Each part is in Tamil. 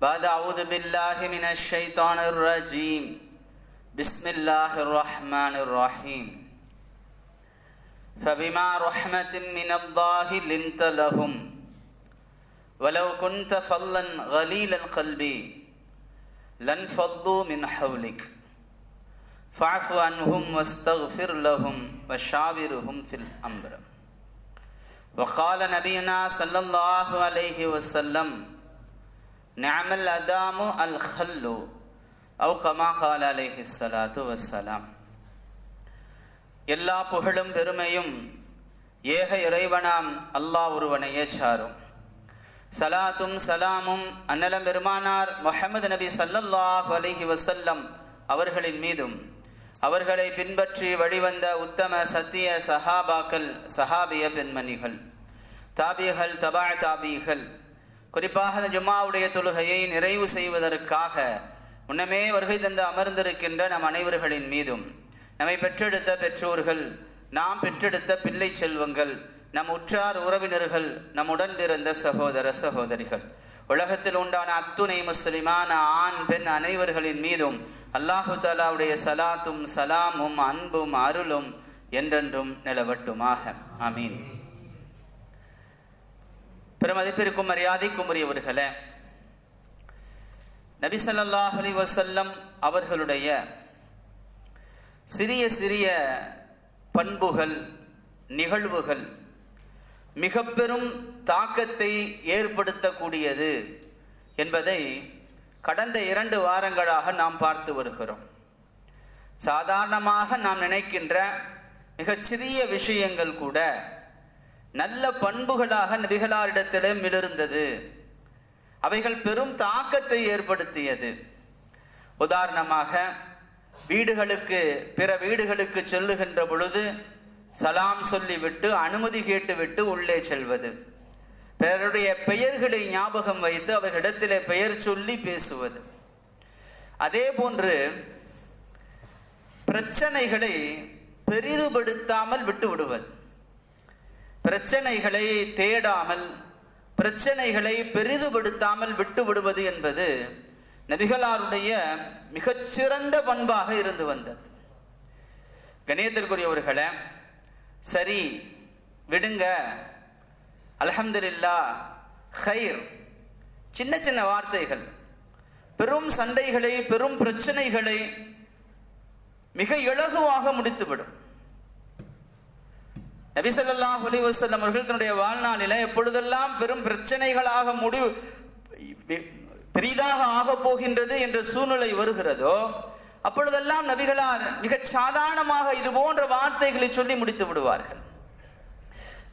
بعد أعوذ بالله من الشيطان الرجيم. بسم الله الرحمن الرحيم. فبما رحمة من الله لنت لهم. ولو كنت فظا غليل القلب لانفضوا من حولك. فاعف عنهم واستغفر لهم وشاورهم في الأمر. وقال نبينا صلى الله عليه وسلم நியமல் அதாமு அல் ஹல்லு அவு கமா கால அலேஹி சலாத்து வசலாம் எல்லா புகழும் பெருமையும் ஏக இறைவனாம் அல்லாஹ் ஒருவனையே சாரும் சலாத்தும் சலாமும் அன்னலம் பெருமானார் முஹமது நபி சல்லல்லாஹ் அலிஹி வசல்லம் அவர்களின் மீதும் அவர்களை பின்பற்றி வழிவந்த உத்தம சத்திய சஹாபாக்கள் சஹாபிய பெண்மணிகள் தாபிகள் தபா தாபிகள் குறிப்பாக இந்த ஜும்மாவுடைய தொழுகையை நிறைவு செய்வதற்காக முன்னமே வருகை தந்து அமர்ந்திருக்கின்ற நம் அனைவர்களின் மீதும் நம்மை பெற்றெடுத்த பெற்றோர்கள் நாம் பெற்றெடுத்த பிள்ளை செல்வங்கள் நம் உற்றார் உறவினர்கள் நம்முடன் இருந்த சகோதர சகோதரிகள். உலகத்தில் உண்டான அத்துணை முஸ்லிமான ஆண் பெண் அனைவர்களின் மீதும் அல்லாஹு தாலாவுடைய சலாத்தும் சலாமும் அன்பும் அருளும் என்றென்றும் நிலவட்டுமாக. அமீன் பெருமதிப்பிற்கும் மரியாதைக்கும் உரியவர்களே நபி அலி வசல்லம் அவர்களுடைய சிறிய சிறிய பண்புகள் நிகழ்வுகள் மிக பெரும் தாக்கத்தை ஏற்படுத்தக்கூடியது என்பதை கடந்த இரண்டு வாரங்களாக நாம் பார்த்து வருகிறோம். சாதாரணமாக நாம் நினைக்கின்ற மிகச்சிறிய விஷயங்கள் கூட நல்ல பண்புகளாக நபிகளாரிடத்திடம் மிளிர்ந்தது அவைகள் பெரும் தாக்கத்தை ஏற்படுத்தியது. உதாரணமாக வீடுகளுக்கு பிற வீடுகளுக்கு செல்லுகின்ற பொழுது சலாம் சொல்லிவிட்டு அனுமதி கேட்டுவிட்டு உள்ளே செல்வது. பிறருடைய பெயர்களை ஞாபகம் வைத்து அவர்களிடத்திலே பெயர் சொல்லி பேசுவது. அதே போன்று பிரச்சனைகளை பெரிதுபடுத்தாமல் விட்டு விடுவது பிரச்சனைகளை தேடாமல் பிரச்சனைகளை பெரிதுபடுத்தாமல் விட்டு விடுவது என்பது நபிகளாருடைய மிகச்சிறந்த பண்பாக இருந்து வந்தது. கணியத்திற்குரியவர்களே சரி விடுங்க. அலஹம்துல்லா ஹைர். சின்ன சின்ன வார்த்தைகள். பெரும் சண்டைகளை பெரும் பிரச்சனைகளை மிக இலகுவாக முடித்துவிடும். நபிசல்லா ஒலிவசல்லம் அவர்கள் தன்னுடைய வாழ்நாளில எப்பொழுதெல்லாம் பெரும் பிரச்சனைகளாக முடிவு பெரிதாக ஆக போகின்றது என்ற சூழ்நிலை வருகிறதோ அப்பொழுதெல்லாம் நபிகளார் மிகச் சாதாரணமாக இது போன்ற வார்த்தைகளை சொல்லி முடித்து விடுவார்கள்.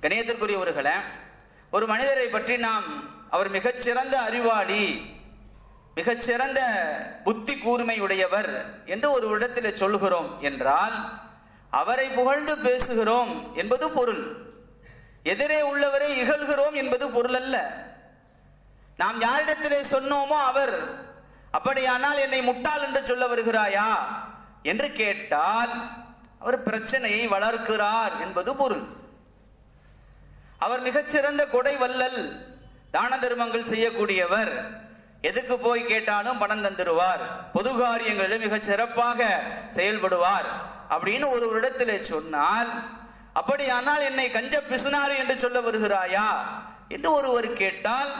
கணியத்திற்குரியவர்களே ஒரு மனிதரை பற்றி நாம் அவர் மிகச்சிறந்த அறிவாளி மிகச்சிறந்த புத்தி கூர்மையுடையவர் என்று ஒரு இடத்தில் சொல்கிறோம் என்றால் அவரை புகழ்ந்து பேசுகிறோம் என்பது பொருள். எதிரே உள்ளவரை இகழ்கிறோம் என்பது பொருள் அல்ல நாம் யாரிடத்திலே சொன்னோமோ அவர் அப்படியானால் என்னை முட்டாள் என்று சொல்ல வருகிறாயா? என்று கேட்டால் அவர் பிரச்சனையை வளர்க்கிறார் என்பது பொருள். அவர் மிகச்சிறந்த கொடை வல்லல் தான தர்மங்கள் செய்யக்கூடியவர். எதுக்கு போய் கேட்டாலும் பணம் தந்துடுவார். பொது காரியங்களில் மிக சிறப்பாக செயல்படுவார். அப்படின்னு ஒரு இடத்துல சொன்னால் அப்படியானால் என்னை கஞ்ச பிசுனாரு என்று சொல்ல வருகிறாயா? என்று ஒருவர் கேட்டால்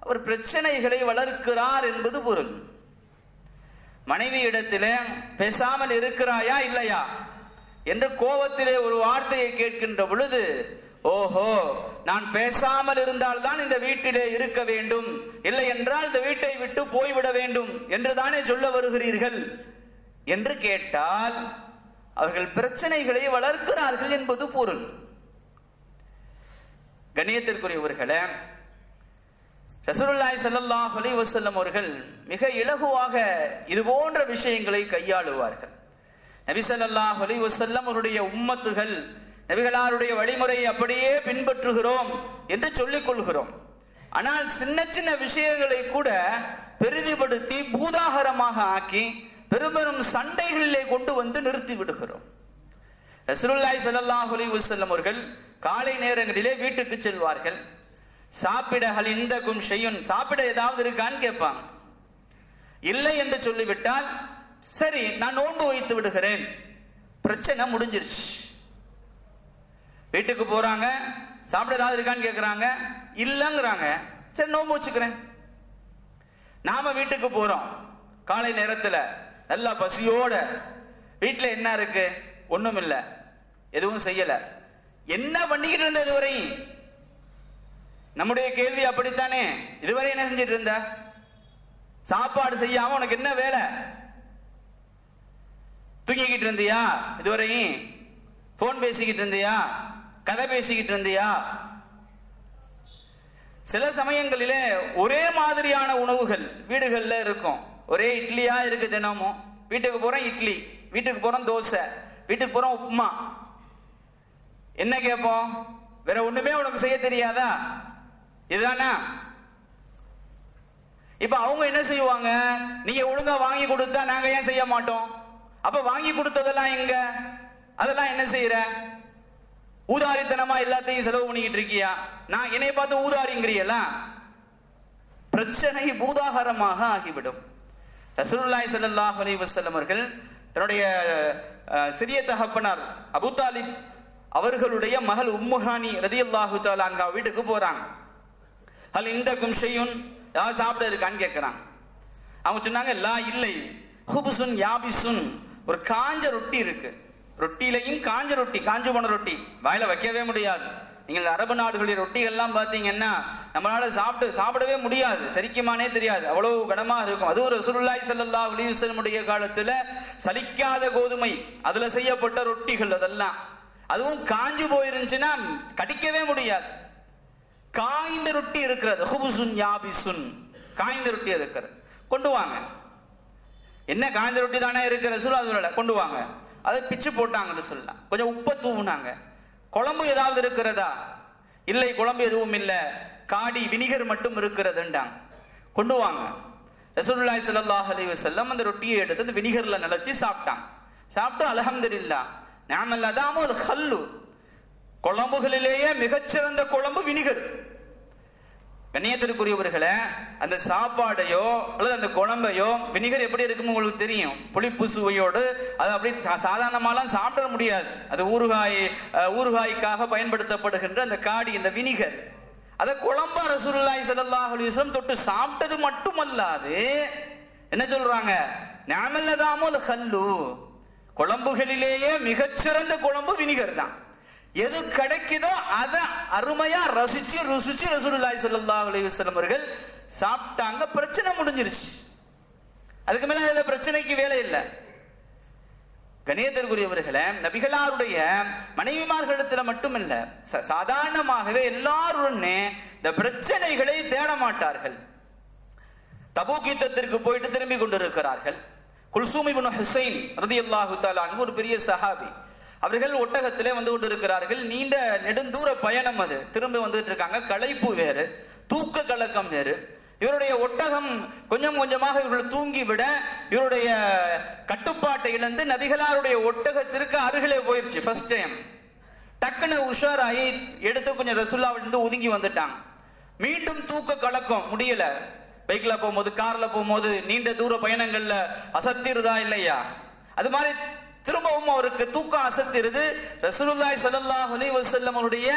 அவர் பிரச்சனைகளை வளர்க்கிறார் என்பது பொருள். மனைவி இடத்திலே பேசாமல் இருக்கிறாயா இல்லையா? என்று கோபத்திலே ஒரு வார்த்தையை கேட்கின்ற பொழுது ஓஹோ நான் பேசாமல் இருந்தால்தான் இந்த வீட்டிலே இருக்க வேண்டும். இல்லை என்றால் இந்த வீட்டை விட்டு போய்விட வேண்டும். என்று தானே சொல்ல வருகிறீர்கள்? என்று கேட்டால் அவர்கள் பிரச்சனைகளை வளர்க்கிறார்கள் என்பது பொருள். கண்ணியத்திற்குரியவர்களே ரசூலுல்லாஹி ஸல்லல்லாஹு அலி வசல்லம் அவர்கள் மிக இலகுவாக இது போன்ற விஷயங்களை கையாளுவார்கள். நபி ஸல்லல்லாஹு அலி வசல்லம் அவருடைய உம்மத்துகள் நபிகளாருடைய வழிமுறையை அப்படியே பின்பற்றுகிறோம் என்று சொல்லிக் கொள்கிறோம். ஆனால் சின்ன சின்ன விஷயங்களை கூட பெரிதுபடுத்தி பூதாகரமாக ஆக்கி பெரும்பெரும் சண்டைகளிலே கொண்டு வந்து நிறுத்தி விடுகிறோம். ரசூலுல்லாஹி சல்லாஹ் அலி வசல்லம் அவர்கள் காலை நேரங்களிலே வீட்டுக்கு செல்வார்கள். சாப்பிட ஹல் கும் செய்யும் சாப்பிட ஏதாவது இருக்கான்னு கேட்பாங்க. இல்லை என்று சொல்லிவிட்டால் சரி நான் நோன்பு வைத்து விடுகிறேன். பிரச்சனை முடிஞ்சிருச்சு. வீட்டுக்கு போறாங்க சாப்பிட ஏதாவது இருக்கான்னு கேட்குறாங்க இல்லைங்கிறாங்க. சரி நோன்பு வச்சுக்கிறேன். நாம வீட்டுக்கு போறோம். காலை நேரத்துல நல்லா பசியோட வீட்டில் என்ன இருக்கு? ஒன்றும் இல்லை எதுவும் செய்யலை. என்ன பண்ணிக்கிட்டு இருந்த இதுவரை? நம்முடைய கேள்வி அப்படித்தானே? இதுவரை என்ன செஞ்சிட்டு இருந்த? சாப்பாடு செய்யாம உனக்கு என்ன வேலை? தூங்கிக்கிட்டு இருந்தியா இதுவரையும் போன் பேசிக்கிட்டு இருந்தியா? கதை பேசிக்கிட்டு இருந்தியா? சில சமயங்களிலே ஒரே மாதிரியான உணவுகள் வீடுகளில் இருக்கும். ஒரே இட்லியா இருக்கு தினமும். வீட்டுக்கு போறோம் இட்லி வீட்டுக்கு போறோம் தோசை வீட்டுக்கு போறோம் உப்புமா. என்ன கேட்போம்? வேற ஒண்ணுமே உனக்கு செய்ய தெரியாதா? இதுதானா? இப்ப அவங்க என்ன செய்வாங்க? நீங்க ஒழுங்கா வாங்கி கொடுத்தா நாங்க ஏன் செய்ய மாட்டோம்? அப்ப வாங்கி கொடுத்ததெல்லாம் எங்க? அதெல்லாம் என்ன செய்யற ஊதாரித்தனமா எல்லாத்தையும் செலவு பண்ணிக்கிட்டு இருக்கியா? நான் என்னை பார்த்து ஊதாரிங்கிறியல பிரச்சனை பூதாகாரமாக ஆகிவிடும். ரசூல்லாய் சல்லாஹ் அலி வசல்லம் அவர்கள் தன்னுடைய சிறிய தகப்பனார் அபு தாலிப் அவர்களுடைய மகள் உம்முஹானி ரதியல்லாஹு அல்லாஹு அன்ஹா வீட்டுக்கு போறாங்க. ஹல் இந்த கும்ஷையும் யார் சாப்பிட இருக்கான்னு கேட்குறான் அவங்க சொன்னாங்க லா இல்லை ஹுபுசுன் யாபிசுன் ஒரு காஞ்ச ரொட்டி இருக்கு. ரொட்டிலையும் காஞ்ச ரொட்டி காஞ்சு போன ரொட்டி. வாயில வைக்கவே முடியாது. நீங்கள் அரபு நாடுகளுடைய ரொட்டிகள்லாம் பார்த்தீங்கன்னா நம்மளால சாப்பிட்டு சாப்பிடவே முடியாது. சரிக்குமானே தெரியாது. அவ்வளவு கனமாக இருக்கும். அதுவும் ரசூலுல்லாஹி ஸல்லல்லாஹு அலைஹி வஸல்லம் உடைய சலிக்காத கோதுமை அதில் செய்யப்பட்ட ரொட்டிகள் அதெல்லாம். அதுவும் காஞ்சி போயிருந்துச்சுன்னா கடிக்கவே முடியாது. காய்ந்த ரொட்டி இருக்கிறது. ஹுபுசுன் யாபிசுன். காய்ந்த ரொட்டி இருக்கிறது. கொண்டு வாங்க. என்ன காய்ந்த ரொட்டி தானே இருக்கிற சொல்ல கொண்டு வாங்க. அதை பிச்சு போட்டாங்கன்னு சொல்லலாம் கொஞ்சம் உப்பை தூவுனாங்க. குழம்பு ஏதாவது இருக்கிறதா? இல்லை குழம்பு எதுவும் இல்லை. காடி வினிகர் மட்டும் இருக்கிறதுண்டாங்க கொண்டு வாங்க. ரசூல்லாய் சல்லாஹ் அலி வஸல்லம் அந்த ரொட்டியை எடுத்து அந்த வினிகர்ல நினைச்சு சாப்பிட்டாங்க. சாப்பிட்டு அல்ஹம்துலில்லாஹ் நாமல்லாதாமோ அது ஹல்லு குழம்புகளிலேயே மிகச்சிறந்த குழம்பு வினிகர். கண்ணியத்திற்குரியவர்களை அந்த சாப்பாடையோ அல்லது அந்த குழம்பையோ வினிகர் எப்படி இருக்கும் உங்களுக்கு தெரியும். புளிப்பு சுவையோடு அது அப்படி சா- சாதாரணமாலாம் சாப்பிட முடியாது. அது ஊறுகாய் ஊறுகாய்க்காக பயன்படுத்தப்படுகின்ற அந்த காடி இந்த வினிகர். அதை குழம்பா ரசூல்லாய் ஸல்லல்லாஹு அலைஹி தொட்டு சாப்பிட்டது மட்டுமல்லாது என்ன சொல்றாங்க? நாமல்லதாமுல் ஹல்லு குழம்புகளிலேயே மிகச்சிறந்த குழம்பு வினிகர் தான். எது கிடைக்குதோ அதை அருமையா ரசிச்சு ருசிச்சு ரசூலுல்லாய் சல்லா அலைஹி அவர்கள் சாப்பிட்டாங்க. பிரச்சனை முடிஞ்சிருச்சு. அதுக்கு மேல அதுல பிரச்சனைக்கு வேலை இல்லை. கணியத்திற்குரியவர்களே நபிகளாருடைய மனைவிமார்களிடத்துல மட்டுமல்ல ச- சாதாரணமாகவே எல்லாருடனே இந்த பிரச்சனைகளை தேட மாட்டார்கள். தபூக் யுத்தத்திற்கு போயிட்டு திரும்பி கொண்டிருக்கிறார்கள். குல்சூமி ஹுசைன் ரதி அல்லாஹு தாலான்னு ஒரு பெரிய சஹாபி. அவர்கள் ஒட்டகத்திலே வந்து கொண்டிருக்கிறார்கள். நீண்ட நெடுந்தூர பயணம் அது. திரும்ப வந்துட்டு இருக்காங்க. களைப்பு வேறு. தூக்க கலக்கம் வேறு. இவருடைய ஒட்டகம் கொஞ்சம் கொஞ்சமாக இவர்கள் தூங்கி விட இவருடைய கட்டுப்பாட்டை இழந்து நபிகளாருடைய ஒட்டகத்திற்கு அருகிலே போயிடுச்சு ஃபர்ஸ்ட் டைம் டக்குன்னு உஷாராகி எடுத்து கொஞ்சம் ரசுல்லாவிலிருந்து ஒதுங்கி வந்துட்டாங்க. மீண்டும் தூக்க கலக்கம். முடியல. பைக்ல போகும்போது கார்ல போகும்போது நீண்ட தூர பயணங்கள்ல அசத்திருதா இல்லையா? அது மாதிரி திரும்பவும் அவருக்கு தூக்கம் அசத்திருது. ரசூலுல்லாய் ஸல்லல்லாஹு அலி வசல்லம் அவருடைய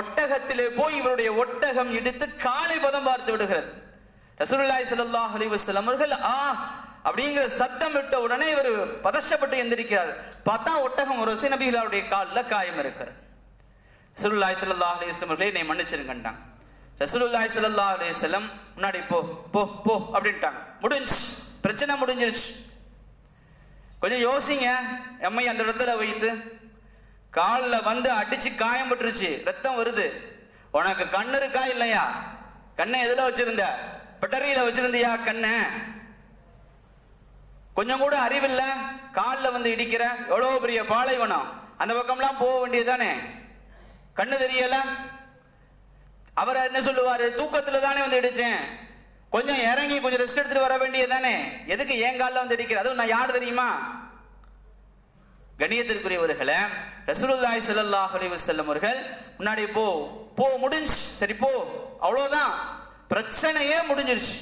ஒட்டகத்திலே போய் இவருடைய ஒட்டகம் இடித்து காலை பதம் பார்த்து விடுகிறது. ரசூலுல்லாய் ஸல்லல்லாஹு அலி வசல்லம் அவர்கள் ஆ அப்படிங்கிற சத்தம் விட்ட உடனே இவர் பதஷ்டப்பட்டு எந்திரிக்கிறார். பார்த்தா ஒட்டகம் ஒரு நபிகளாருடைய காலில் காயம் இருக்கிறது. ரசூலுல்லாய் ஸல்லல்லாஹு அலி வஸல்லம் அவர்களே என்னை மன்னிச்சிருங்கன்றாங்க ரசூலுல்லாய் ஸல்லல்லாஹு அலி வல்லம் முன்னாடி போ போ போ அப்படின்ட்டாங்க. முடிஞ்சு பிரச்சனை முடிஞ்சிருச்சு. கொஞ்சம் யோசிங்க. எம்மை அந்த இடத்துல வைத்து. காலில் வந்து அடிச்சு காயம் பட்டுருச்சு. ரத்தம் வருது. உனக்கு கண்ணு இருக்கா இல்லையா? கண்ணை எதுல வச்சிருந்த? பட்டறையில வச்சிருந்தியா கண்ணை? கொஞ்சம் கூட அறிவில்ல? காலில் வந்து இடிக்கிற? எவ்வளோ பெரிய பாலைவனம்? அந்த பக்கம்லாம் போக வேண்டியதுதானே? கண்ணு தெரியல? அவர் என்ன சொல்லுவாரு? தூக்கத்துல தானே வந்து இடிச்சேன். கொஞ்சம் இறங்கி கொஞ்சம் ரெஸ்ட் எடுத்துட்டு வர வேண்டியதுதானே? எதுக்கு என் காலில் வந்து அடிக்கிற? அதுவும் நான் யார் தெரியுமா? கணியத்திற்குரியவர்களை ரசூலுல்லாய் ஸல்லல்லாஹு அலைவு செல்லும் அவர்கள் முன்னாடி போ போ முடிஞ்சு. சரி போ. அவ்வளோதான் பிரச்சனையே முடிஞ்சிருச்சு.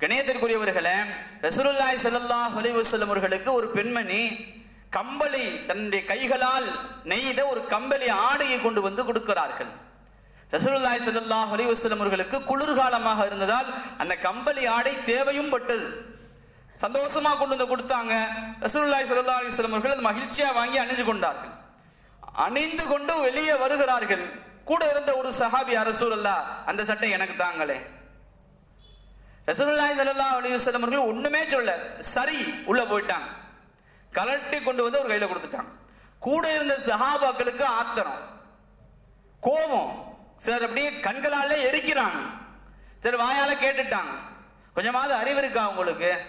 கணியத்திற்குரியவர்களை ரசூலுல்லாய் செல்லல்லாஹ் அலைவு செல்லும் அவர்களுக்கு ஒரு பெண்மணி கம்பளி தன்னுடைய கைகளால் நெய்த ஒரு கம்பளி ஆடையை கொண்டு வந்து கொடுக்கிறார்கள். ரசூலுல்லாய் ஸல்லல்லாஹு அலைஹி வஸல்லம் அவர்களுக்கு குளிர்காலமாக இருந்ததால் அந்த கம்பளி ஆடை தேவையும் பட்டது. சந்தோஷமா கொண்டு வந்து கொடுத்தாங்க. ரசூலுல்லாய் சல்லா அலைஹி வஸல்லம் அவர்கள் அது மகிழ்ச்சியா வாங்கி அணிந்து கொண்டார்கள். அணிந்து கொண்டு வெளியே வருகிறார்கள். கூட இருந்த ஒரு சஹாபி அரசூரல்லா அந்த சட்டை எனக்கு தாங்களே. ரசூலுல்லாய் சல்லா அலைஹி வஸல்லம் அவர்கள் ஒண்ணுமே சொல்ல சரி உள்ள போயிட்டாங்க. கலட்டி கொண்டு வந்து ஒரு கையில கொடுத்துட்டாங்க. கூட இருந்த சஹாபாக்களுக்கு ஆத்திரம் கோபம். சார் அப்படியே கண்களால எரிக்கிறாங்க. சரி வாயால கேட்டுட்டாங்க. கொஞ்சமாவது அறிவு இருக்கா உங்களுக்கு?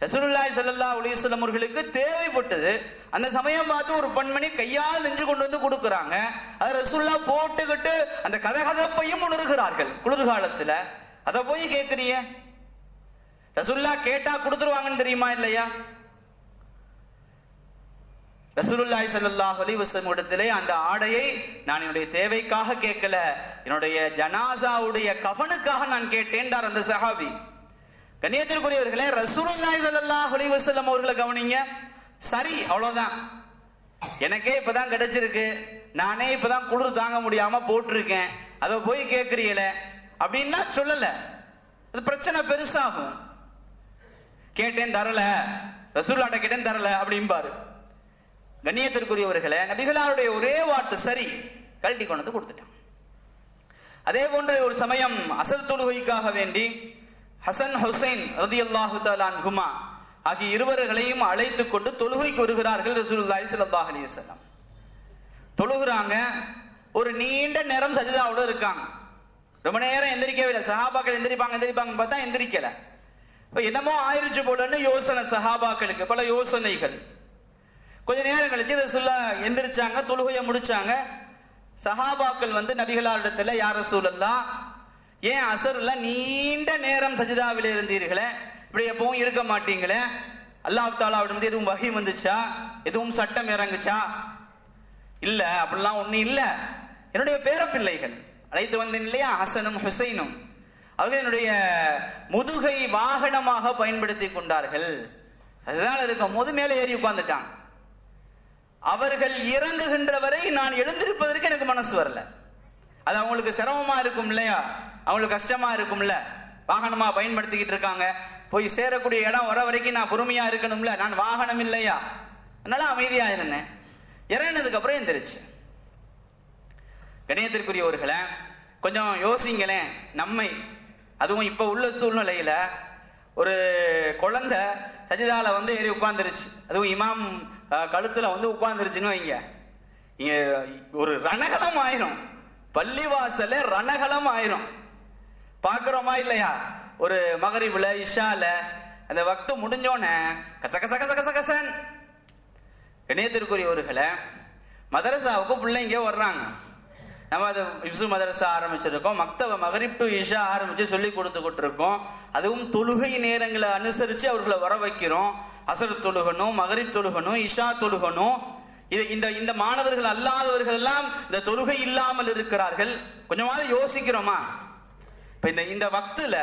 ரசூலுல்லாய் சல்லா உலகம் அவர்களுக்கு தேவைப்பட்டது. அந்த சமயம் பார்த்து ஒரு பெண்மணி கையால் நெஞ்சு கொண்டு வந்து கொடுக்குறாங்க. அதை ரசூல்லா போட்டுக்கிட்டு அந்த கதகதப்பையும் உணர்கிறார்கள். குளிர்காலத்துல. அதை போய் கேட்குறீங்க ரசூல்லா கேட்டா கொடுத்துருவாங்கன்னு தெரியுமா இல்லையா? ரசூலுல்லாய் சல்லாஹ் அலைஹி வசம் இடத்திலே அந்த ஆடையை நான் என்னுடைய தேவைக்காக கேட்கல. என்னுடைய ஜனாசாவுடைய கவனுக்காக நான் கேட்டேன்டார் அந்த சஹாபி. கண்ணியத்திற்குரியவர்களே ரசூலுல்லாய் சல்லாஹ் அலைஹி வஸல்லம் அவர்களை கவனிங்க. சரி அவ்வளவுதான். எனக்கே இப்பதான் கிடைச்சிருக்கு. நானே இப்பதான் குளிர் தாங்க முடியாம போட்டிருக்கேன். அதை போய் கேட்கறீங்களே? அப்படின்னா சொல்லல. அது பிரச்சனை பெருசாகும். கேட்டேன் தரல. ரசூல்லாட்ட கேட்டேன் தரல அப்படிம்பாரு. கண்ணியத்திற்குரியவர்களே நபிகளாருடைய ஒரே வார்த்தை சரி கழட்டி கொண்டு வந்து கொடுத்துட்டான். அதே போன்று ஒரு சமயம் அசல் தொழுகைக்காக வேண்டி ஹசன் ஹுசைன் ரதியல்லாஹு தலான் ஹுமா ஆகிய இருவர்களையும் அழைத்து கொண்டு தொழுகைக்கு வருகிறார்கள் ரசூலுல்லாஹி ஸல்லல்லாஹு அலைஹி வஸல்லம். தொழுகிறாங்க ஒரு நீண்ட நேரம் சஜிதாவோட இருக்காங்க. ரொம்ப நேரம் எந்திரிக்கவே இல்லை. சஹாபாக்கள் எந்திரிப்பாங்க எந்திரிப்பாங்கன்னு பார்த்தா எந்திரிக்கல. இப்ப என்னமோ ஆயிருச்சு போலன்னு யோசனை சஹாபாக்களுக்கு பல யோசனைகள். கொஞ்ச நேரம் கழிச்சு ரசுல்லா எந்திரிச்சாங்க தொழுகையை முடிச்சாங்க. சஹாபாக்கள் வந்து நபிகளாரிடத்துல யார சூழல்லாம் ஏன் அசர்ல நீண்ட நேரம் சஜிதாவில் இருந்தீர்களே? இப்படி எப்பவும் இருக்க மாட்டீங்களே? அல்லாஹ் தாலாவிடம் எதுவும் வகை வந்துச்சா? எதுவும் சட்டம் இறங்குச்சா? இல்ல அப்படிலாம் ஒன்றும் இல்ல. என்னுடைய பேரப்பிள்ளைகள் அழைத்து வந்தேன் இல்லையா? ஹசனும் ஹுசைனும். அவங்க என்னுடைய முதுகை வாகனமாக பயன்படுத்தி கொண்டார்கள். சஜிதாவில் இருக்கும் போது மேலே ஏறி உட்கார்ந்துட்டான். அவர்கள் இறங்குகின்ற வரை நான் எழுந்திருப்பதற்கு எனக்கு மனசு வரல. அது அவங்களுக்கு சிரமமா இருக்கும் இல்லையா? அவங்களுக்கு கஷ்டமா இருக்கும்ல வாகனமா பயன்படுத்திக்கிட்டு இருக்காங்க. போய் சேரக்கூடிய இடம் வர வரைக்கும் நான் பொறுமையா இருக்கணும்ல? நான் வாகனம் இல்லையா? அதனால அமைதியா இருந்தேன். இறங்கினதுக்கு அப்புறம் எந்திரிச்சு. கணியத்திற்குரியவர்களே கொஞ்சம் யோசிங்களேன். நம்மை அதுவும் இப்ப உள்ள சூழ்நிலையில ஒரு குழந்தை சஜிதாவில் வந்து ஏறி உட்காந்துருச்சு அதுவும் இமாம் கழுத்தில் வந்து உட்காந்துருச்சுன்னு வைங்க. இங்கே ஒரு ரணகலம் ஆயிரும். பள்ளிவாசல ரணகலம் ஆயிரும். பார்க்குறோமா இல்லையா? ஒரு மகரிவில் இஷால அந்த வக்து முடிஞ்சோடனே கச கச கச கச கசன் இணையத்திற்குரியவர்களை மதரசாவுக்கு பிள்ளைங்க வர்றாங்க. நம்ம அது இப்சு மதரசா ஆரம்பிச்சிருக்கோம். மக்தவ மகரிப் டு இஷா ஆரம்பிச்சு சொல்லி கொடுத்துக்கிட்டு இருக்கோம் அதுவும் தொழுகை நேரங்களை அனுசரித்து அவர்களை வர வைக்கிறோம். அசர் தொழுகணும் மகரிப் தொழுகணும் இஷா தொழுகணும். இது இந்த இந்த மாணவர்கள் அல்லாதவர்கள் எல்லாம் இந்த தொழுகை இல்லாமல் இருக்கிறார்கள். கொஞ்சமாவது யோசிக்கிறோமா? இப்போ இந்த இந்த வக்தில்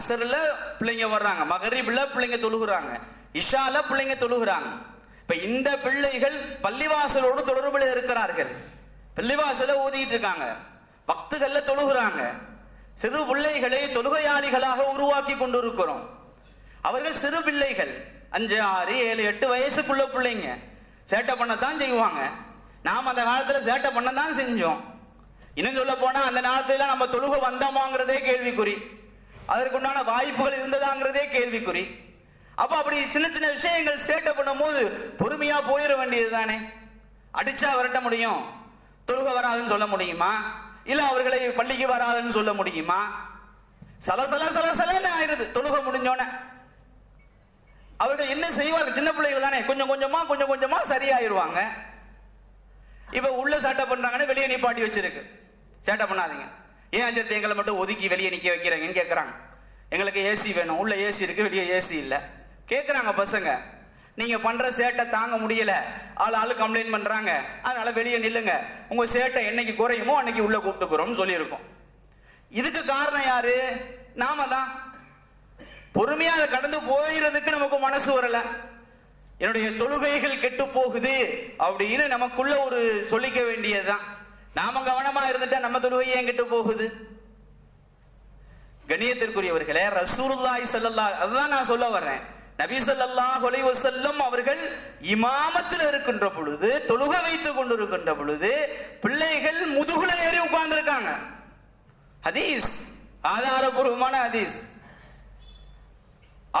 அசரில் பிள்ளைங்க வர்றாங்க மகரிபில் பிள்ளைங்க தொழுகிறாங்க இஷால பிள்ளைங்க தொழுகிறாங்க. இப்போ இந்த பிள்ளைகள் பள்ளிவாசலோடு தொடர்பில் இருக்கிறார்கள். பள்ளிவாசல ஊதிட்டு இருக்காங்க பக்துகள்ல தொழுகிறாங்க. சிறு பிள்ளைகளை தொழுகையாளிகளாக உருவாக்கி கொண்டிருக்கிறோம். அவர்கள் சிறு பிள்ளைகள். அஞ்சு ஆறு ஏழு எட்டு வயசுக்குள்ள பிள்ளைங்க. சேட்டை பண்ணத்தான் செய்வாங்க. நாம் அந்த காலத்தில் சேட்டை பண்ணத்தான் செஞ்சோம். இன்னும் சொல்ல போனால் அந்த நேரத்தில் நம்ம தொழுக வந்தோமாங்கிறதே கேள்விக்குறி. அதற்குண்டான வாய்ப்புகள் இருந்ததாங்கிறதே கேள்விக்குறி. அப்போ அப்படி சின்ன சின்ன விஷயங்கள் சேட்டை பண்ணும்போது பொறுமையாக போயிட வேண்டியது தானே அடிச்சா விரட்ட முடியும். தொழுக வராதுன்னு சொல்ல முடியுமா? இல்ல அவர்களை பள்ளிக்கு வராதுன்னு சொல்ல முடியுமா? சலசல சலசலன்னு ஆயிருது தொழுக முடிஞ்சோன. அவர்கள் என்ன செய்வார்கள்? சின்ன பிள்ளைகள் தானே. கொஞ்சம் கொஞ்சமா கொஞ்சம் கொஞ்சமா சரியாயிருவாங்க. இப்ப உள்ள சேட்டை பண்றாங்கன்னு வெளியே நிப்பாட்டி வச்சிருக்கு. சேட்டை பண்ணாதீங்க. ஏன் அஞ்சத்து எங்களை மட்டும் ஒதுக்கி வெளியே நிக்க வைக்கிறாங்கன்னு கேட்கறாங்க எங்களுக்கு ஏசி வேணும். உள்ள ஏசி இருக்கு வெளியே ஏசி இல்ல. கேட்குறாங்க பசங்க. நீங்க பண்ற சேட்டை தாங்க முடியல. ஆள் ஆளு கம்ப்ளைண்ட் பண்றாங்க. அதனால வெளியே நில்லுங்க. உங்க சேட்டை என்னைக்கு குறையுமோ அன்னைக்கு உள்ள கூப்பிட்டுக்கிறோம்னு சொல்லியிருக்கோம். இதுக்கு காரணம் யாரு? நாம தான். பொறுமையா அதை கடந்து போயிறதுக்கு நமக்கு மனசு வரல. என்னுடைய தொழுகைகள் கெட்டு போகுது அப்படின்னு நமக்குள்ள ஒரு சொல்லிக்க வேண்டியதுதான். நாம கவனமா இருந்துட்டா நம்ம தொழுகை ஏன் கெட்டு போகுது? கணியத்திற்குரியவர்களே ரசூருல்லாய் செல்லல்லா அதுதான் நான் சொல்ல வர்றேன். நபி ஸல்லல்லாஹு அவர்கள் இமாமத்தில் இருக்கின்ற பொழுது தொழுக வைத்துக் கொண்டிருக்கின்ற பொழுது பிள்ளைகள் முதுகுல ஏறி உட்கார்ந்துருக்காங்க. ஹதீஸ் ஆதாரபூர்வமான ஹதீஸ்.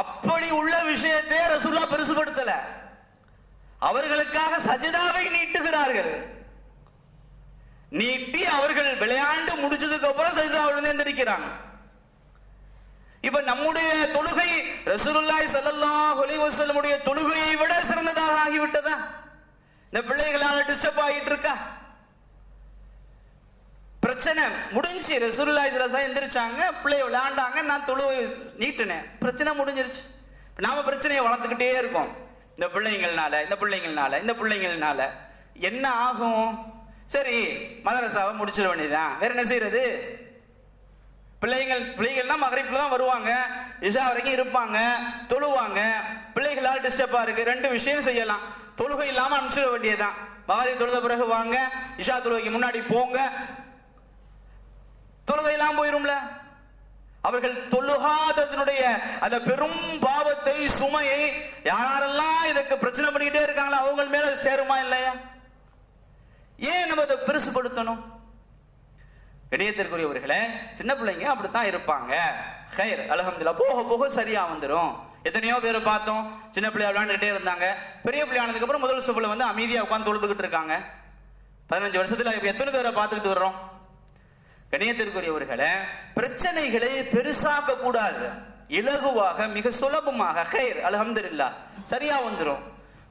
அப்படி உள்ள விஷயத்தை ரசூல்லா பெருசுபடுத்தல அவர்களுக்காக சஜிதாவை நீட்டுகிறார்கள். நீட்டி அவர்கள் விளையாண்டு முடிச்சதுக்கு அப்புறம் சஜிதாவில் எந்திரிக்கிறாங்க. இப்ப நம்முடைய தொழுகை ரசூலுல்லாய் சல்லல்லா அலைஹி தொழுகையை விட சிறந்ததாக ஆகிவிட்டதா? இந்த பிள்ளைகளால டிஸ்டர்ப் ஆகிட்டு இருக்கா பிரச்சனை முடிஞ்சு ரசூலுல்லாய் சலசா எந்திரிச்சாங்க பிள்ளைய விளையாண்டாங்க நான் தொழுவை நீட்டினேன். பிரச்சனை முடிஞ்சிருச்சு. நாம பிரச்சனையை வளர்த்துக்கிட்டே இருக்கோம். இந்த பிள்ளைங்கள்னால இந்த பிள்ளைங்கள்னால இந்த பிள்ளைங்கள்னால என்ன ஆகும்? சரி மதரசாவை முடிச்சிட வேண்டியதுதான். வேற என்ன செய்யறது பிள்ளைகள் பிள்ளைகள்லாம் மகரிப்புல தான் வருவாங்க. இஷா வரைக்கும் இருப்பாங்க தொழுவாங்க. பிள்ளைகளால் டிஸ்டர்பாக இருக்குது ரெண்டு விஷயம் செய்யலாம். தொழுகை இல்லாமல் அனுப்பிச்சிட வேண்டியதுதான். மகரி தொழுத பிறகு வாங்க இஷா தொழுகைக்கு முன்னாடி போங்க. தொழுகையெல்லாம் போயிரும்ல. அவர்கள் தொழுகாததனுடைய அந்த பெரும் பாவத்தை சுமையை யாரெல்லாம் இதுக்கு பிரச்சனை பண்ணிக்கிட்டே இருக்காங்களோ அவங்க மேல சேருமா இல்லையா? ஏன் நம்ம அதை பெருசுபடுத்தணும்? இணையத்திற்குரியவர்களே சின்ன பிள்ளைங்க அப்படித்தான் இருப்பாங்க. ஹைர் அலகம்துல்லா போக போக சரியா வந்துடும் எத்தனையோ பேர் பார்த்தோம் சின்ன பிள்ளை விளையாண்டுகிட்டே இருந்தாங்க. பெரிய பிள்ளை ஆனதுக்கு அப்புறம் முதல் சுப்புல வந்து அமைதியா உட்காந்து தொழுதுகிட்டு இருக்காங்க. பதினஞ்சு வருஷத்துல இப்ப எத்தனை பேரை பார்த்துக்கிட்டு வர்றோம்? கணியத்திற்குரியவர்களே பிரச்சனைகளை பெருசாக்க கூடாது. இலகுவாக மிக சுலபமாக ஹைர் இல்லா சரியா வந்துடும்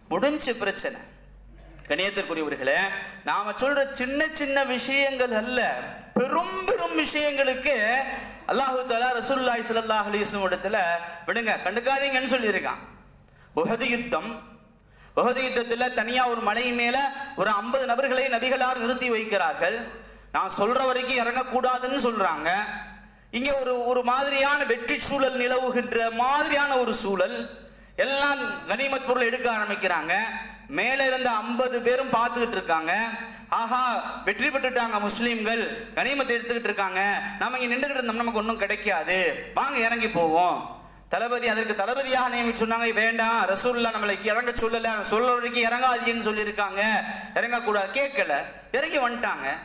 முடிஞ்சு பிரச்சனை. கணியத்திற்குரியவர்களே நாம சொல்ற சின்ன சின்ன விஷயங்கள் அல்ல. பெரும் பெரும் விஷயங்களுக்கு அல்லாஹு தாலா ரசூல்லாய் ஸல்லல்லாஹு அலிஸ்லம் இடத்துல விடுங்க கண்டுக்காதீங்கன்னு சொல்லியிருக்கான். உகது யுத்தம். உகது யுத்தத்தில் தனியா ஒரு மலை மேல ஒரு ஐம்பது நபர்களை நபிகளார் நிறுத்தி வைக்கிறார்கள். நான் சொல்ற வரைக்கும் இறங்கக்கூடாதுன்னு சொல்றாங்க. இங்க ஒரு ஒரு மாதிரியான வெற்றி சூழல் நிலவுகின்ற மாதிரியான ஒரு சூழல். எல்லாம் கனிமத் பொருள் எடுக்க ஆரம்பிக்கிறாங்க. மேல இருந்த ஐம்பது பேரும் பார்த்துக்கிட்டு இருக்காங்க. ஆஹா வெற்றி பெற்றுட்டாங்க முஸ்லீம்கள். கனிமத்தை எடுத்துக்கிட்டு இருக்காங்க. நம்ம இங்க நின்றுகிட்டு இருந்தோம் நமக்கு ஒன்றும் கிடைக்காது. வாங்க இறங்கி போவோம். தளபதி அதற்கு தளபதியாக நியமிச்சு சொன்னாங்க வேண்டாம் ரசூல்லா நம்மளை இறங்க சொல்லல. சொல்ற வரைக்கும் இறங்காதீங்கன்னு சொல்லியிருக்காங்க. இறங்கக்கூடாது. கேட்கல. இறங்கி வந்துட்டாங்க.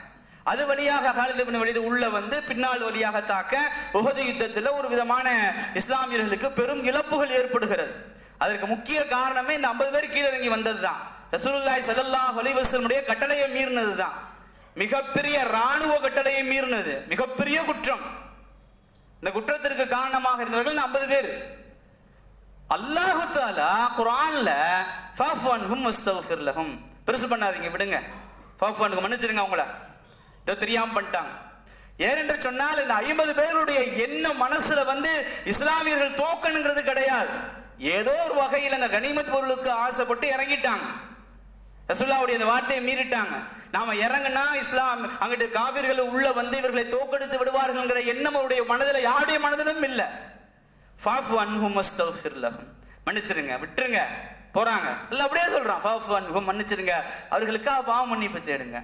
அது வழியாக காலித் இப்னு வலிது உள்ள வந்து பின்னால் வழியாக தாக்க உகது யுத்தத்தில் ஒரு விதமான இஸ்லாமியர்களுக்கு பெரும் இழப்புகள் ஏற்படுகிறது. அதற்கு முக்கிய காரணமே இந்த ஐம்பது பேர் கீழே இறங்கி வந்தது தான் ரசூலுல்லாய் அலைஹி ஹொலிவசனுடைய கட்டளையை மீறினதுதான். மிகப்பெரிய ராணுவ கட்டளையை மீறினது. மிகப்பெரிய குற்றம். இந்த குற்றத்திற்கு காரணமாக இருந்தவர்கள் இந்த ஐம்பது பேர். அல்லாஹு தாலா குரான்ல ஃபஃப் அன்ஹும் லஹும். பெருசு பண்ணாதீங்க விடுங்க. ஃபஃப் மன்னிச்சிருங்க அவங்கள. இதை தெரியாம பண்ணிட்டாங்க. ஏனென்று சொன்னால் இந்த ஐம்பது பேருடைய என்ன மனசுல வந்து இஸ்லாமியர்கள் தோக்கணுங்கிறது கிடையாது. ஏதோ ஒரு வகையில் அந்த கனிமத் பொருளுக்கு ஆசைப்பட்டு இறங்கிட்டாங்க. ரசுல்லாவுடைய அந்த வார்த்தையை மீறிட்டாங்க. நாம இறங்கினா இஸ்லாம் அங்கிட்டு காவிர்கள் உள்ள வந்து இவர்களை தோக்கெடுத்து விடுவார்கள்ங்கிற எண்ணம் அவருடைய மனதில் யாருடைய மனதிலும் இல்லை. ஃபாஃப் அன்ஹும் அஸ்தக்ஃபிர் மன்னிச்சிருங்க விட்டுருங்க. போறாங்க. இல்ல அப்படியே சொல்றான் ஃபாஃபு அன்ஹும் மன்னிச்சிருங்க. அவர்களுக்காக பாவம் மன்னிப்பு தேடுங்க.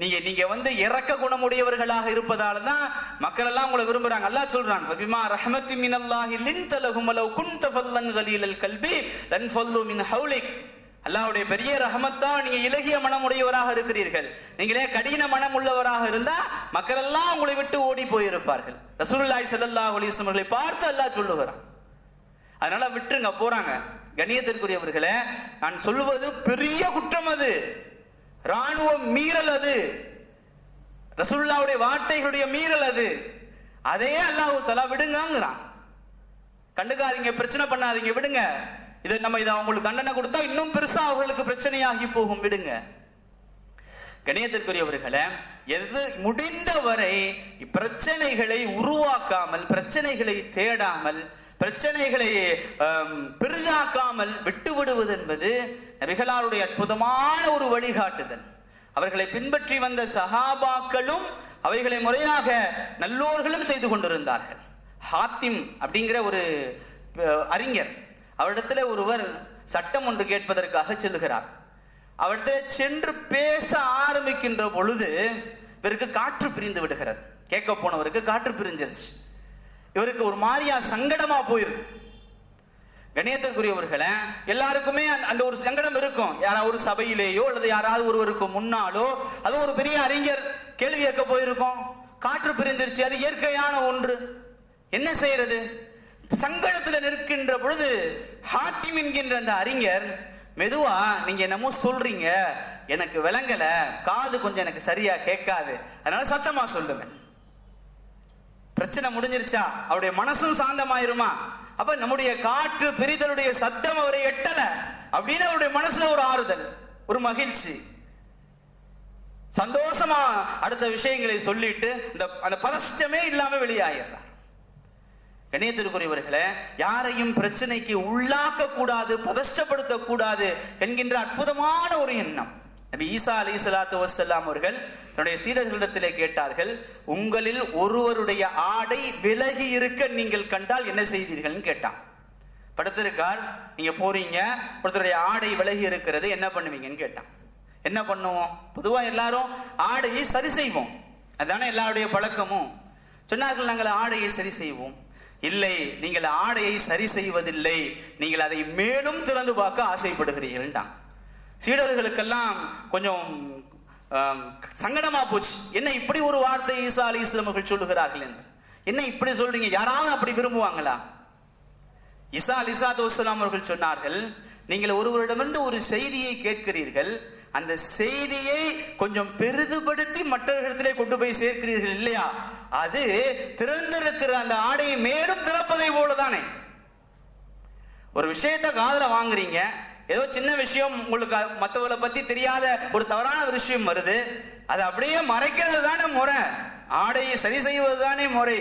நீங்க நீங்க வந்து இறக்க குணமுடையவர்களாக இருப்பதால தான் மக்கள் எல்லாம் உங்களை விரும்புறாங்க. அல்லாஹ் சொல்றான் ஃபபிமா ரஹமத்தி மினல்லாஹி லின்த லஹும் வலவ் குன்த ஃபல்லன் கலீலல் கல்பி லன் ஃபல்லு மின் ஹவுலிக் அல்லாஹ்வுடைய பெரிய ரஹமத்தா நீங்க இலகிய மனமுடையவராக இருக்கிறீர்கள். நீங்களே கடின மனம் உள்ளவராக இருந்தா மக்கள் எல்லாம் உங்களை விட்டு ஓடி போயிருப்பார்கள். ரசூலுல்லாஹி ஸல்லல்லாஹு அலைஹி வஸல்லம் அவர்களை பார்த்து அல்லாஹ் சொல்லுகிறான். அதனால விட்டுருங்க போறாங்க. கண்ணியத்திற்குரியவர்களே நான் சொல்வது பெரிய குற்றம் அது. ராணுவம் மீறல் அது. ரசுல்லாவுடைய வார்த்தைகளுடைய மீறல் அது. அதையே அல்லாஹு தலா விடுங்கிறான் கண்டுக்காதீங்க பிரச்சனை பண்ணாதீங்க விடுங்க. இது நம்ம இதை அவங்களுக்கு தண்டனை கொடுத்தா இன்னும் பெருசா அவர்களுக்கு பிரச்சனையாகி போகும் விடுங்க. கணியத்திற்குரியவர்களே எது முடிந்தவரை பிரச்சனைகளை உருவாக்காமல் பிரச்சனைகளை தேடாமல் பிரச்சனைகளை பெரிதாக்காமல் விட்டு விடுவது என்பது நபிகளாருடைய அற்புதமான ஒரு வழிகாட்டுதல். அவர்களை பின்பற்றி வந்த சஹாபாக்களும் அவைகளை முறையாக நல்லோர்களும் செய்து கொண்டிருந்தார்கள். ஹாத்திம் அப்படிங்கிற ஒரு அறிஞர் அவரிடத்துல ஒருவர் சட்டம் ஒன்று கேட்பதற்காக செல்லுகிறார். அவரிடத்துல சென்று பேச ஆரம்பிக்கின்ற பொழுது இவருக்கு காற்று பிரிந்து விடுகிறது. கேட்க போனவருக்கு காற்று பிரிஞ்சிருச்சு. இவருக்கு ஒரு மாதிரியா சங்கடமா போயிருது. கணியத்திற்குரியவர்களே எல்லாருக்குமே அந்த- அந்த ஒரு சங்கடம் இருக்கும். யாராவது ஒரு சபையிலேயோ அல்லது யாராவது ஒருவருக்கு முன்னாலோ அது ஒரு பெரிய அறிஞர் கேள்வி கேட்க போயிருக்கோம். காற்று பிரிந்துருச்சு அது இயற்கையான ஒன்று. என்ன செய்யறது? சங்கடத்துல நிற்கின்ற பொழுது ஹாத்திம் என்கின்ற அந்த அறிஞர் மெதுவா நீங்க என்னமோ சொல்றீங்க. எனக்கு விளங்கல. காது கொஞ்சம் எனக்கு சரியா கேட்காது. அதனால சத்தமா சொல்லுங்க. பிரச்சனை முடிஞ்சிருச்சா? அவருடைய மனசும் சாந்தமாயிருமா? அப்ப நம்முடைய காற்று பிரிதலுடைய சத்தம் அவரை எட்டல. அப்படின்னு அவருடைய மனசுல ஒரு ஆறுதல் ஒரு மகிழ்ச்சி. சந்தோஷமா அடுத்த விஷயங்களை சொல்லிட்டு இந்த அந்த பதஷ்டமே இல்லாம வெளியாயிடுறார். கணியத்திற்குரியவர்களே யாரையும் பிரச்சனைக்கு உள்ளாக்க கூடாது பதஷ்டப்படுத்த கூடாது என்கின்ற அற்புதமான ஒரு எண்ணம். நபி ஈசா அலி சலாத்து வசல்லாம் அவர்கள் தன்னுடைய சீடர்களிடத்திலே கேட்டார்கள் உங்களில் ஒருவருடைய ஆடை விலகி இருக்க நீங்கள் கண்டால் என்ன செய்வீர்கள்னு கேட்டான். படுத்திருக்கார் நீங்க போறீங்க ஒருத்தருடைய ஆடை விலகி இருக்கிறது என்ன பண்ணுவீங்கன்னு கேட்டான். என்ன பண்ணுவோம்? பொதுவா எல்லாரும் ஆடையை சரி செய்வோம். அதுதானே எல்லாருடைய பழக்கமும். சொன்னார்கள் நாங்கள் ஆடையை சரி செய்வோம். இல்லை நீங்கள் ஆடையை சரி செய்வதில்லை. நீங்கள் அதை மேலும் திறந்து பார்க்க ஆசைப்படுகிறீர்கள் தான் சீடர்களுக்கெல்லாம் கொஞ்சம் சங்கடமா போச்சு. என்ன இப்படி ஒரு வார்த்தை ஈசா அலி இஸ்லாமர்கள் சொல்லுகிறார்கள் என்று? என்ன இப்படி சொல்றீங்க? யாராவது அப்படி விரும்புவாங்களா? இசா அலிசாத் வசலாம் அவர்கள் சொன்னார்கள் நீங்கள் ஒருவரிடமிருந்து ஒரு செய்தியை கேட்கிறீர்கள் அந்த செய்தியை கொஞ்சம் பெரிதுபடுத்தி மற்றவர்களிடத்திலே கொண்டு போய் சேர்க்கிறீர்கள் இல்லையா? அது திறந்திருக்கிற அந்த ஆடையை மேலும் திறப்பதை போலதானே. ஒரு விஷயத்த காதல வாங்குறீங்க ஏதோ சின்ன விஷயம் உங்களுக்கு மற்றவங்களை பத்தி தெரியாத ஒரு தவறான ஒரு விஷயம் வருது. அதை அப்படியே மறைக்கிறது தானே முறை. ஆடையை சரி செய்வது தானே முறை.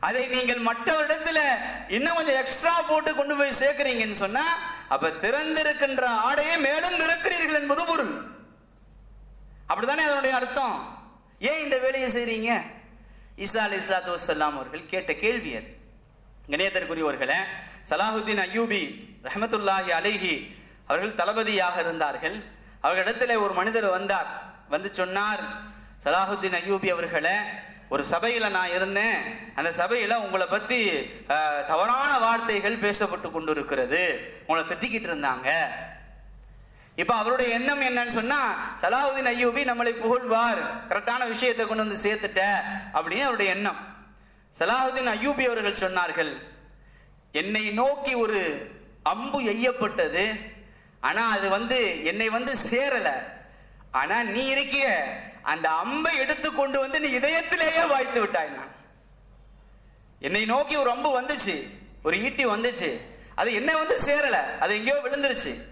அதை நீங்கள் மற்றவரிடத்துல இன்னும் கொஞ்சம் எக்ஸ்ட்ரா போட்டு கொண்டு போய் சேர்க்கிறீங்கன்னு சொன்னா அப்ப திறந்திருக்கின்ற ஆடையை மேலும் திறக்கிறீர்கள் என்பது பொருள். அப்படித்தானே அதனுடைய அர்த்தம். ஏன் இந்த வேலையை செய்றீங்க? ஈசா அலி இஸ்லாத்து வசல்லாம் அவர்கள் கேட்ட கேள்வி அது. கணேதற்குரியவர்களே சலாஹுதீன் அயூபி ரஹமத்துல்லாஹி அலைஹி அவர்கள் தளபதியாக இருந்தார்கள். அவர்களிடத்துல ஒரு மனிதர் வந்தார். வந்து சொன்னார் சலாஹுத்தீன் அய்யூபி அவர்களை ஒரு சபையில நான் இருந்தேன். அந்த சபையில உங்களை பத்தி தவறான வார்த்தைகள் பேசப்பட்டு கொண்டு இருக்கிறது உங்களை திட்டிக்கிட்டு இருந்தாங்க. இப்ப அவருடைய எண்ணம் என்னன்னு சொன்னா சலாஹுதீன் ஐயூபி நம்மளை புகழ்வார். கரெக்டான விஷயத்தை கொண்டு வந்து சேர்த்துட்ட. அப்படின்னு அவருடைய எண்ணம். சலாஹுதீன் ஐயூபி அவர்கள் சொன்னார்கள் என்னை நோக்கி ஒரு அம்பு எய்யப்பட்டது. ஆனா அது வந்து என்னை வந்து சேரல. ஆனா நீ இருக்கிய அந்த அம்பை எடுத்து கொண்டு வந்து நீ இதயத்திலேயே வாய்த்து விட்டாய் நான். என்னை நோக்கி ஒரு அம்பு வந்துச்சு. ஒரு ஈட்டி வந்துச்சு. அது என்ன வந்து சேரல. அது எங்கேயோ விழுந்துருச்சு.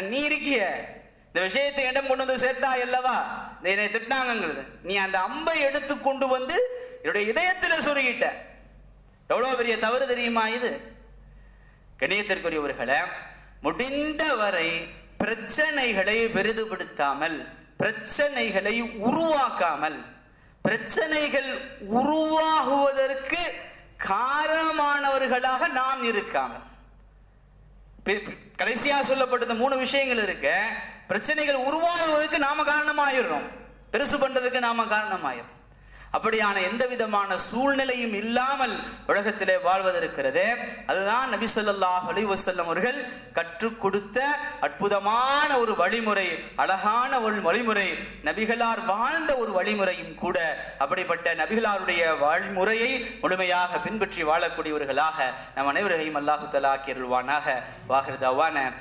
நீ இருக்கிய இந்த விஷயத்தை இடம் கொண்டு வந்து சேர்த்தா அல்லவா? இந்த என்னை திட்டினாங்கிறது நீ அந்த அம்பை எடுத்து கொண்டு வந்து என்னுடைய இதயத்துல சொருகிட்ட. எவ்வளவு பெரிய தவறு தெரியுமா இது? கணியத்திற்குரியவர்களை முடிந்த வரை பிரச்சனைகளை விருதுபடுத்தாமல் பிரச்சனைகளை உருவாக்காமல் பிரச்சனைகள் உருவாகுவதற்கு காரணமானவர்களாக நாம் இருக்காமல். கடைசியா சொல்லப்பட்ட மூணு விஷயங்கள் இருக்கு. பிரச்சனைகள் உருவாகுவதற்கு நாம காரணமாயிடுறோம். பெருசு பண்றதுக்கு நாம காரணமாயிரும் அப்படியான எந்த விதமான சூழ்நிலையும் இல்லாமல் உலகத்திலே வாழ்வதற்கிறது அதுதான் நபி ஸல்லல்லாஹு அலைஹி அவர்கள் கற்றுக் கொடுத்த அற்புதமான ஒரு வழிமுறை அழகான ஒரு வழிமுறை. நபிகளார் வாழ்ந்த ஒரு வழிமுறையும் கூட அப்படிப்பட்ட நபிகளாருடைய வாழ்முறையை முழுமையாக பின்பற்றி வாழக்கூடியவர்களாக நம் அனைவரையும் அல்லாஹு தலா கிருள்வானாக வாஹிர் தவான